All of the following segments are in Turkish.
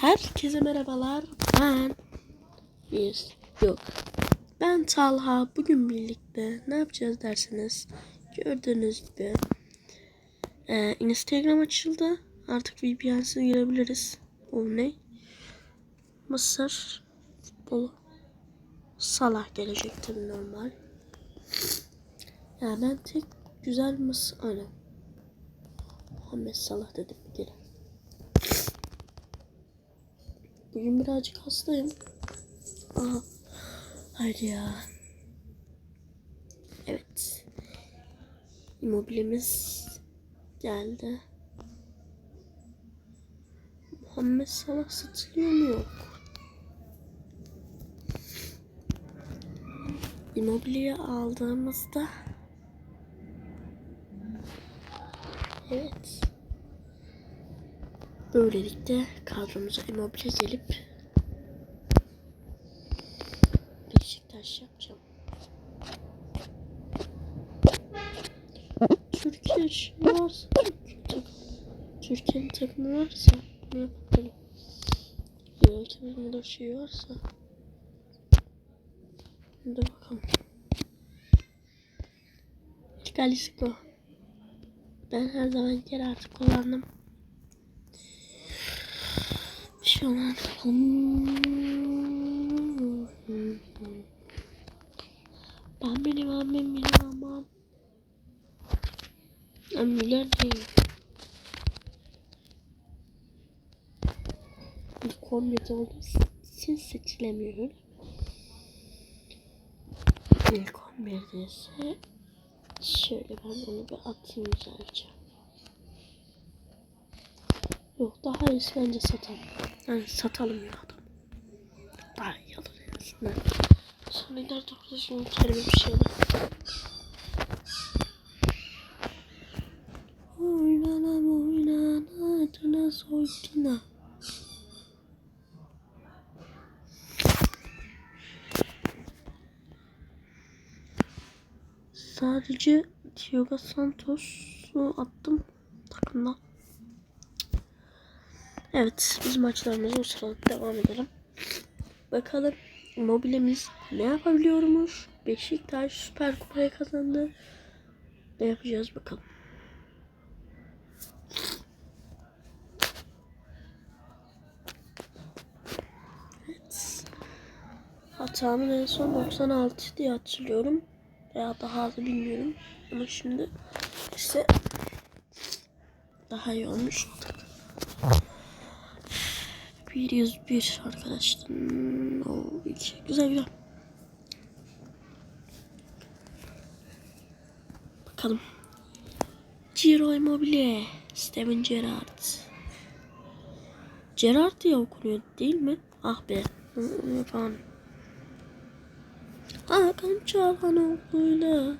Herkese merhabalar. Ben biz yok. Ben Talha. Bugün birlikte ne yapacağız derseniz gördüğünüz gibi e, Instagram açıldı. Artık VPN'siz girebiliriz. O ne? Mısır futbolu. Salah gelecek tabii normal. Ya ben tek güzel Mısır aynen. Muhammed Salah dedim geri. Bugün birazcık hastayım. Aha. Haydi ya. Evet. Immobilimiz geldi. Muhammed Salah satılıyor mu yok? Immobile'yi aldığımızda Evet. Böylelikle kadromuza Immobile gelip Beşiktaş yapacağım. Türkiye şey varsa. Türkiye'nin takımı varsa ne yapalım? Yönetiminde de şey varsa Hadi bakalım. Galisico. Ben her zaman geri artık kullandım. Şu an ben benim ben aman. Müller değil. İlk 11'de olduğu için seçilemiyor. İlk 11'de ise şöyle ben onu bir atayım güzelce. Yok daha iyisi bence satalım. Yani satalım ya adam. Daha olur en azından. Sonra orada şimdi kelime bir şey olur. Oynana oynana adına soykina. Sadece Thiago Santos'u attım takımdan. Evet biz maçlarımıza o sırada devam edelim. Bakalım mobilimiz ne yapabiliyormuş? Beşiktaş Süper Kupayı kazandı. Ne yapacağız bakalım. Evet. Hatamın en son 96 diye hatırlıyorum. Veya daha az bilmiyorum. Ama şimdi işte daha iyi olmuş. 101 arkadaşlar. O iki. Güzel güzel. Bakalım. Ciro Immobile. Steven Gerrard. Gerrard diye okunuyor değil mi? Ah be. Falan. Hakan Çalhanoğlu'yla.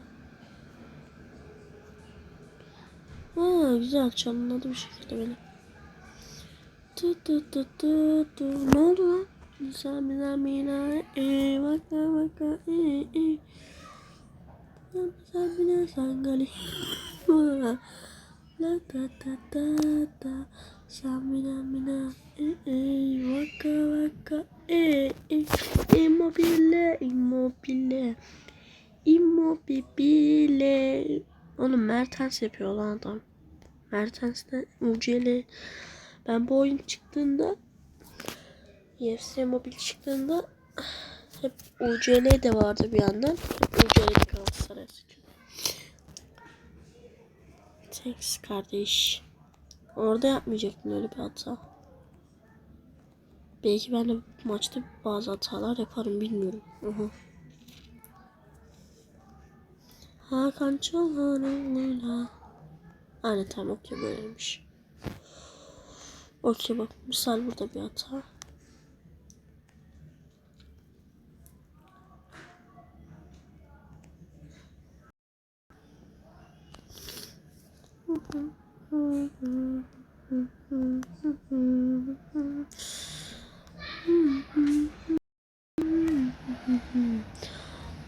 Aa güzel çalınladı bir şekilde beni. Tu tu tu tu tu. Ne oldu lan? Samina mina e vaka vaka e e. Samina sangali. La ta ta ta ta. Samina mina e e vaka vaka e e. Immobile immobile. Immobile. Oğlum Mertens yapıyor lan adam. Mertens'te Muceli. Ben bu oyun çıktığında UFC mobil çıktığında hep UCL de vardı bir yandan. Hep UCL'de Galatasaray. Thanks kardeş. Orada yapmayacaktın öyle bir hata. Belki ben de maçta bazı hatalar yaparım bilmiyorum. Hı. Hakan Çalhanoğlu'yla. Aynen tamam okey böyleymiş. Okey bak misal burada bir hata.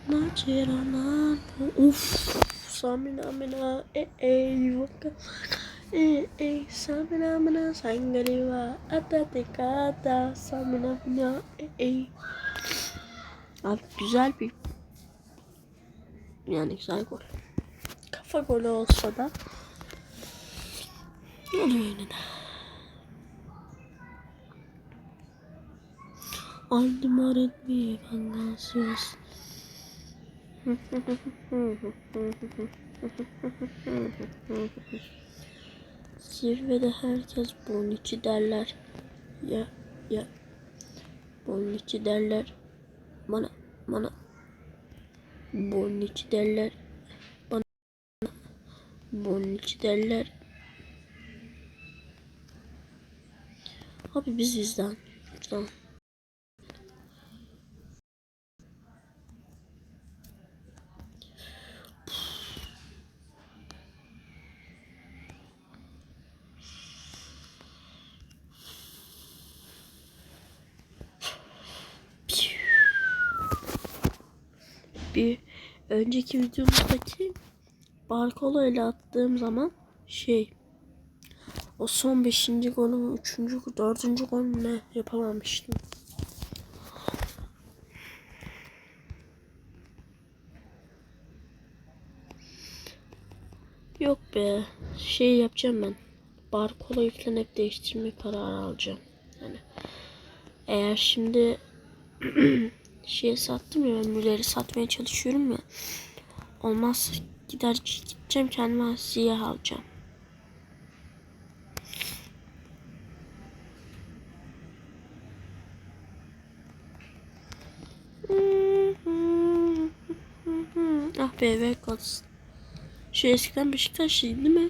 Maceralar. Uf. Samina mina e e vaka E e samina mina sangariwa atate kata samina mina e e. Abi güzel bir yani güzel gol. Kafa golü olsa da oluyor yine de. Aldım öğretmeye kangansız. Zirvede herkes bunun içi derler. Ya ya. Bunun içi derler. Bana bana. Bunun içi derler. Bana. Bunun içi derler. Abi biz bizden. Lütfen. Bir önceki videomuzdaki Barkolo ile attığım zaman şey o son 5. golü 3. 4. golü ne yapamamıştım. Yok be şey yapacağım ben. Barkolo'yu falan hep değiştirme kararı alacağım. Yani eğer şimdi şeye sattım ya ben Müller'i satmaya çalışıyorum ya. Olmaz gider gideceğim kendime siyah alacağım. ah be be. Şu eskiden Beşiktaşlıydı değil mi?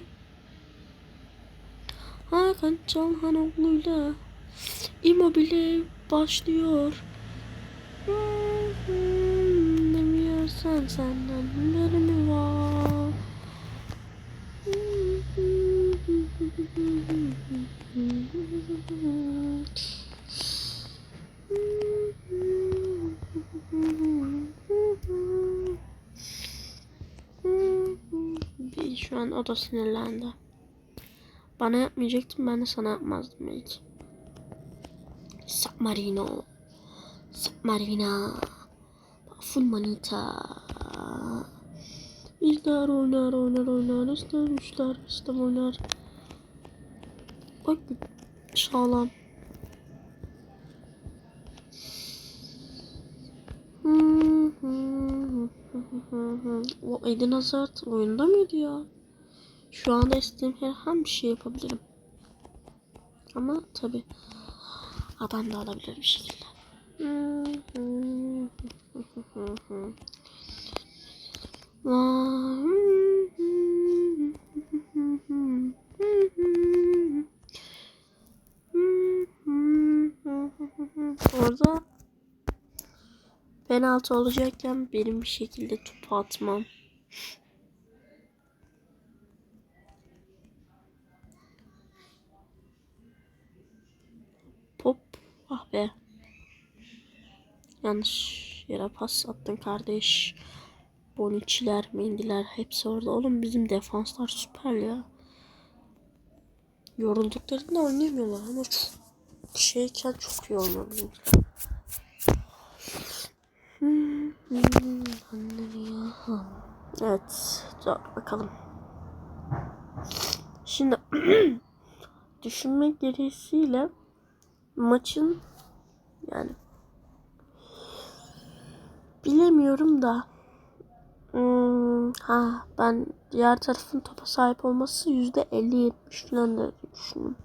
Hakan Çalhanoğlu'yla Immobile başlıyor. Demiyorsan senden mi var? Şu an o da sinirlendi. Bana yapmayacaktım ben de sana yapmazdım belki. Submarino. Submarina. Full manita. İster oynar oynar oynar ister üçler ister oynar. Bak sağlam. O Eden Hazard oyunda mıydı ya? Şu anda istediğim herhangi bir şey yapabilirim. Ama tabi adam da alabilir bir şekilde. Orada penaltı olacakken benim bir şekilde topu atmam. Pop. Ah be. Yanlış yere pas attın kardeş. Bonucci'ler, Mendy'ler hepsi orada. Oğlum bizim defanslar süper ya. Yorulduklarında oynayamıyorlar ama çok şeyken çok iyi oynuyor bizimkiler. Hmm, hmm, ya. Evet, bakalım. Şimdi düşünmek gereğiyle maçın yani bilemiyorum da hmm, ha ben diğer tarafın topa sahip olması yüzde elli yetmiş falan da düşündüm.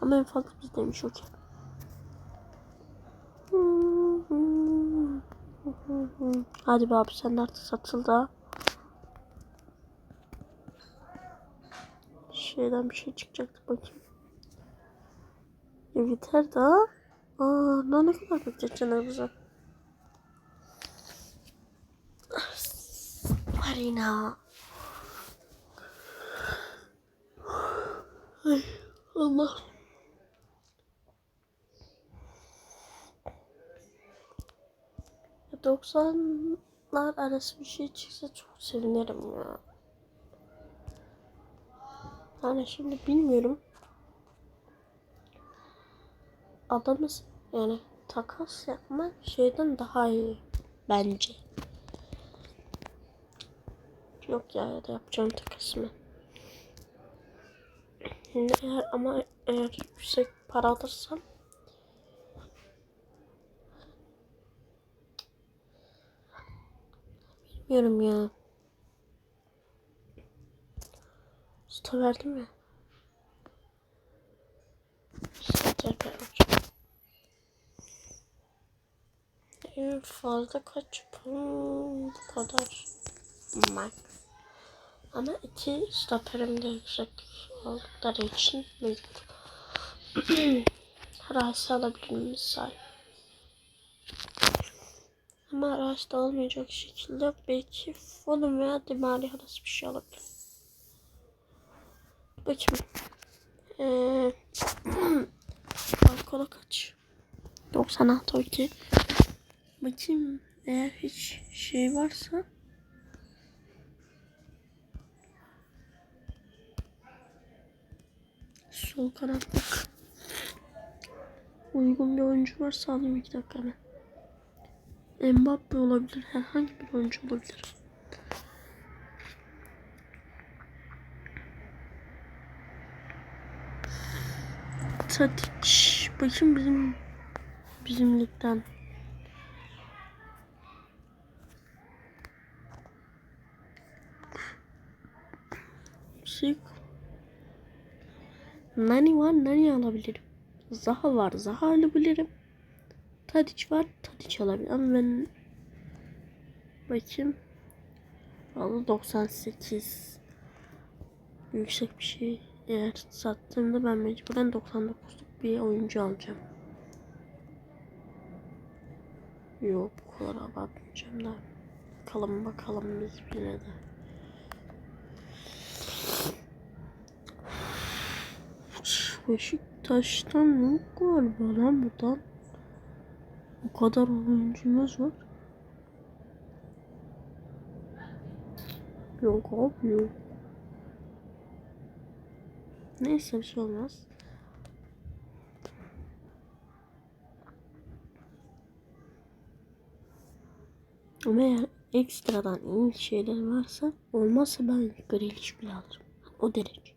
Ama en fazla biz demiş okey. Hadi be abi sen artık satıl da. Şeyden bir şey çıkacaktı bakayım. Yeter daha. Aa, daha ne kadar bekleyeceksin Arıza? Marina. Ay Allah. 90'lar arası bir şey çıksa çok sevinirim ya. Hani şimdi bilmiyorum. Adamız yani takas yapmak şeyden daha iyi bence. Yok ya da yapacağım takasımı. Şimdi eğer ama eğer yüksek para alırsam bilmiyorum ya. Usta verdim mi? En fazla kaç bu kadar. Max. Ama iki stoperim de yüksek oldukları için. Rahatsız alabilirim misal. Ama rahatsız olmayacak şekilde belki Fulham veya Dimari arası bir şey alabilirim. Bakayım. Ee, Alkola kaç? 96 okey. Bakayım eğer hiç şey varsa sol kanatlık uygun bir oyuncu varsa alayım iki dakika hemen. Mbappe olabilir. Herhangi bir oyuncu olabilir. Tadic. Bakayım bizim bizim ligden. Sık. Nani var, Nani alabilirim. Zaha var, Zaha alabilirim. Tadic var, Tadic alabilirim. Ama ben bakayım. Valla 98. Yüksek bir şey. Eğer sattığımda ben mecburen 99'luk bir oyuncu alacağım. Yok bu kadar abartmayacağım da. Bakalım bakalım biz yine de. Beşiktaş'tan yok galiba lan buradan. O kadar oyuncumuz var. Yok abi yok. Neyse bir şey olmaz. Ama eğer ekstradan iyi şeyler varsa olmazsa ben Grealish bile alırım. O derece.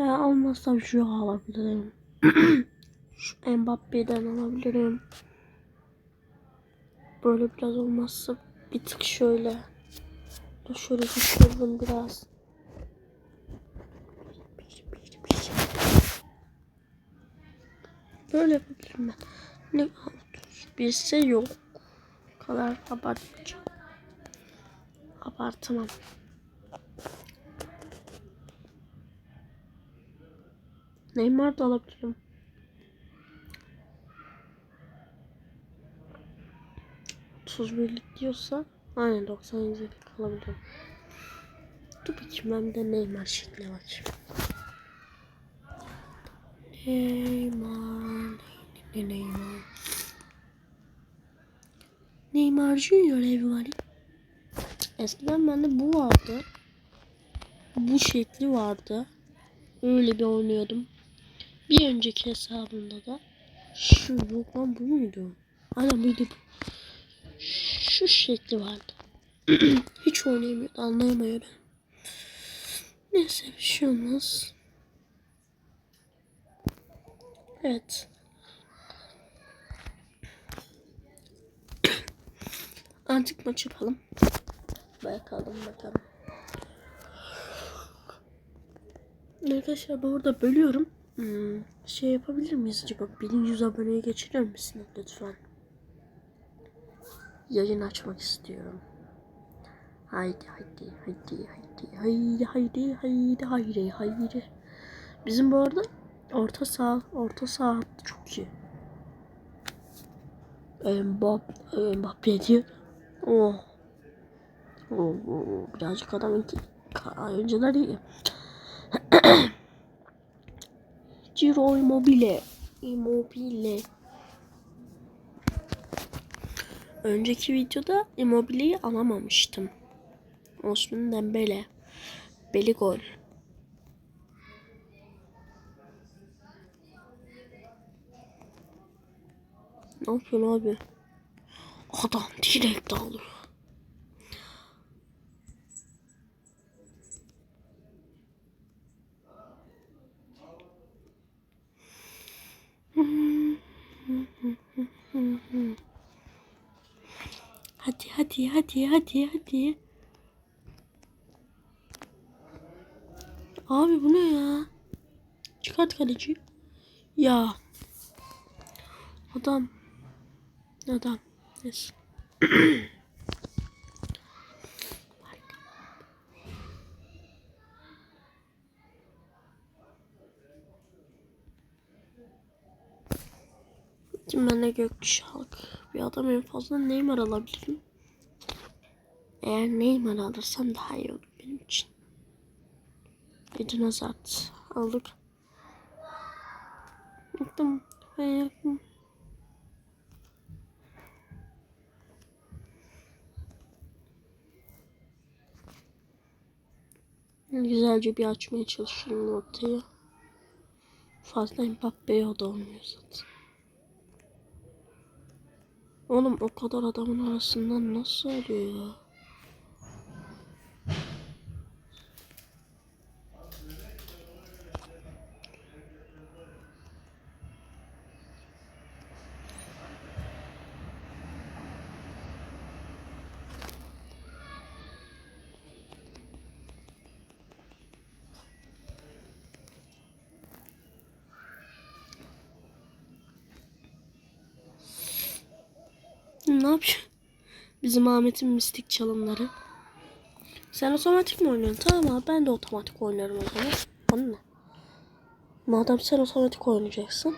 Veya almazsam şu alabilirim. şu Mbappe'den alabilirim. Böyle biraz olmazsa bir tık şöyle. Şöyle düşürdüm biraz. Böyle yapabilirim ben. Ne bir şey yok. Bu kadar abartmayacağım. Abartamam. Neymar da alabilirim. Tuz birlik diyorsa aynen 97 alabilirim. Dur bakayım ben de Neymar şekline bakayım. Neymar, ne Neymar. Neymar Junior var. Eskiden bende bu vardı. Bu şekli vardı. Öyle bir oynuyordum. Bir önceki hesabımda da şu yok lan bu muydu? Aynen buydu bu. Şu şekli vardı. Hiç oynayamıyordu, anlayamıyordu. Neyse bir şey olmaz. Evet. Artık maç yapalım. Bakalım bakalım. Arkadaşlar bu arada bölüyorum. Hmm, şey yapabilir miyiz acaba? 1100 aboneye geçirir misiniz lütfen? Yayın açmak istiyorum. Haydi haydi haydi haydi haydi haydi haydi haydi haydi. Bizim bu arada orta saha orta saha çok iyi. Mbappe, Mbappe diyor. Oh. Oh, oh. Birazcık adamın oyuncular iyi. Ciro Immobile. Immobile. önceki videoda Immobile'yi alamamıştım. Osman Dembele. Beli gol. Ne yapıyorsun abi? Adam direkt alıyor. Hadi hadi hadi hadi. Abi bu ne ya? Çıkart kaleci. Ya. Adam. Adam. Neyse. Şimdi ben de Gökkuşak. Bir adam en fazla Neymar alabilirim. Eğer Neymar alırsam daha iyi olur benim için. Eden Hazard aldık. Yaptım. Yaptım. Güzelce bir açmaya çalışıyorum ortaya. Fazla Mbappe'ye o da olmuyor zaten. Oğlum o kadar adamın arasından nasıl alıyor ya? Ne yapıyor? Bizim Ahmet'in mistik çalımları. Sen otomatik mi oynuyorsun? Tamam abi ben de otomatik oynarım o zaman. Ne? Madem sen otomatik oynayacaksın.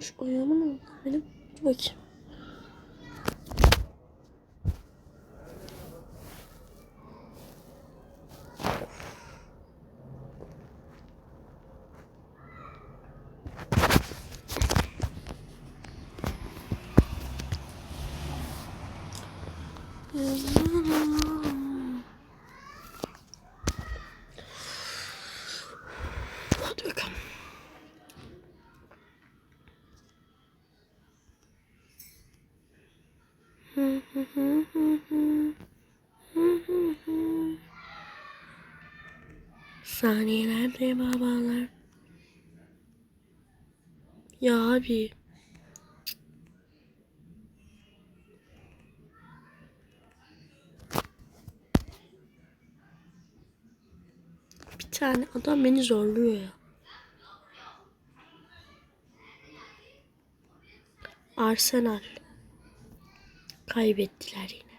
Şu ayağımı ne oldu benim? Dur bakayım. Hadi bakalım. Saniyelerde babalar. Ya abi. Bir tane adam beni zorluyor ya. Arsenal. Kaybettiler yine.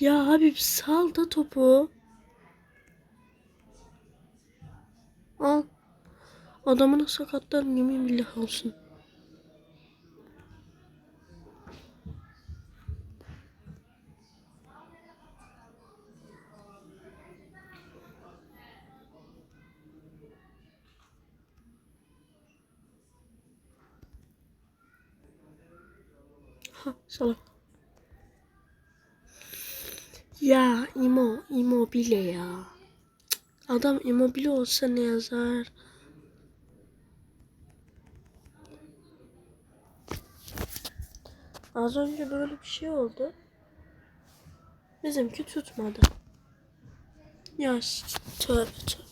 Ya abi sal da topu. Adamına sakatlarım yemin billah olsun. Ha, salak. Ya imo, immobile ya. Adam immobile olsa ne yazar? Az önce böyle bir şey oldu. Bizimki tutmadı. Ya tövbe tövbe.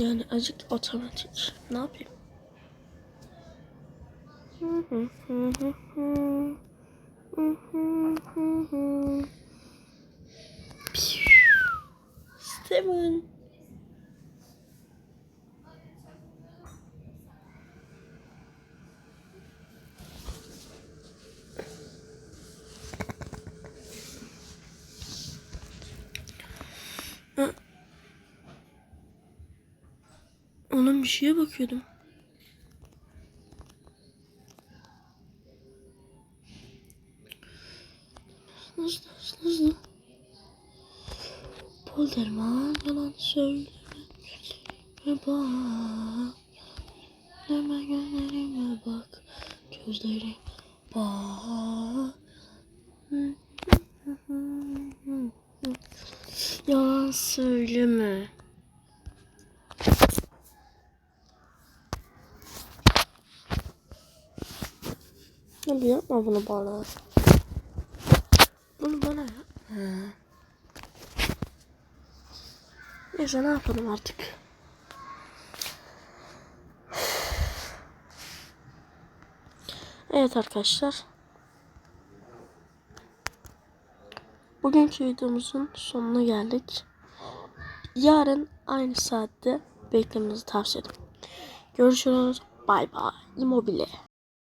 Yani acık otomatik. Ne yapayım? Steven. Onun bir şeye bakıyordum. Hızlı hızlı hızlı. Polderman yalan söyleme. Bak. Deme gözlerime bak. Gözlerime bak. Yalan söyleme. Abi yapma bunu bana. Bunu bana yapma. Neyse ne yapalım artık. Evet arkadaşlar. Bugünkü videomuzun sonuna geldik. Yarın aynı saatte beklemenizi tavsiye ederim. Görüşürüz. Bay bay. Immobile.